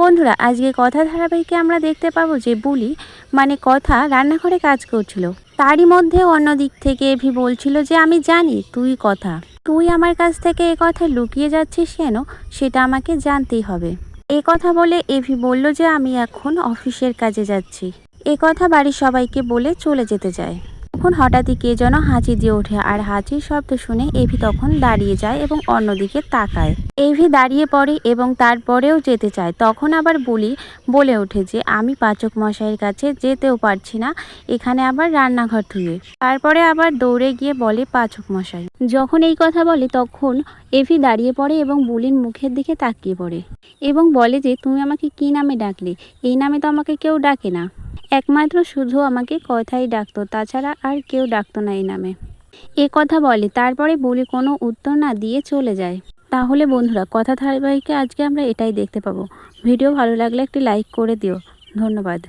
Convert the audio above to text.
বন্ধুরা, আজকে কথা ধারাবাহিকে আমরা দেখতে পাবো যে বুলি মানে কথা রান্নাঘরে কাজ করছিল। তারই মধ্যে অন্য দিক থেকে এভি বলছিল যে, আমি জানি তুই কথা। তুই আমার কাছ থেকে এ কথা লুকিয়ে যাচ্ছিস কেন? সেটা আমাকে জানতেই হবে। এ কথা বলে এভি বলল যে, আমি এখন অফিসের কাজে যাচ্ছি। এ কথা বাড়ির সবাইকে বলে চলে যেতে চায় তখন হঠাৎই কে যেন হাঁচি দিয়ে ওঠে আর হাঁচির শব্দ শুনে এভি তখন দাঁড়িয়ে যায় এবং অন্যদিকে তাকায়। এভি দাঁড়িয়ে পড়ে এবং তারপরেও যেতে চায়। তখন আবার বলি বলে ওঠে যে, আমি পাচক মশাইয়ের কাছে যেতেও পারছি না। এখানে আবার রান্নাঘর ধুয়ে। তারপরে আবার দৌড়ে গিয়ে বলে পাচক মশাই। যখন এই কথা বলে, তখন এভি দাঁড়িয়ে পড়ে এবং বুলির মুখের দিকে তাকিয়ে পড়ে এবং বলে যে, তুমি আমাকে কি নামে ডাকলে? এই নামে তো আমাকে কেউ ডাকে না। একমাত্র শুধু আমাকে কথাই ডাকতো, তাছাড়া আর কেউ ডাকতো না এই নামে। এ কথা বলে। তারপরে বলি কোনো উত্তর না দিয়ে চলে যায়। তাহলে বন্ধুরা, কথা ধারাবাহিকে আজকে আমরা এটাই দেখতে পাবো। ভিডিও ভালো লাগলে একটি লাইক করে দিও। ধন্যবাদ।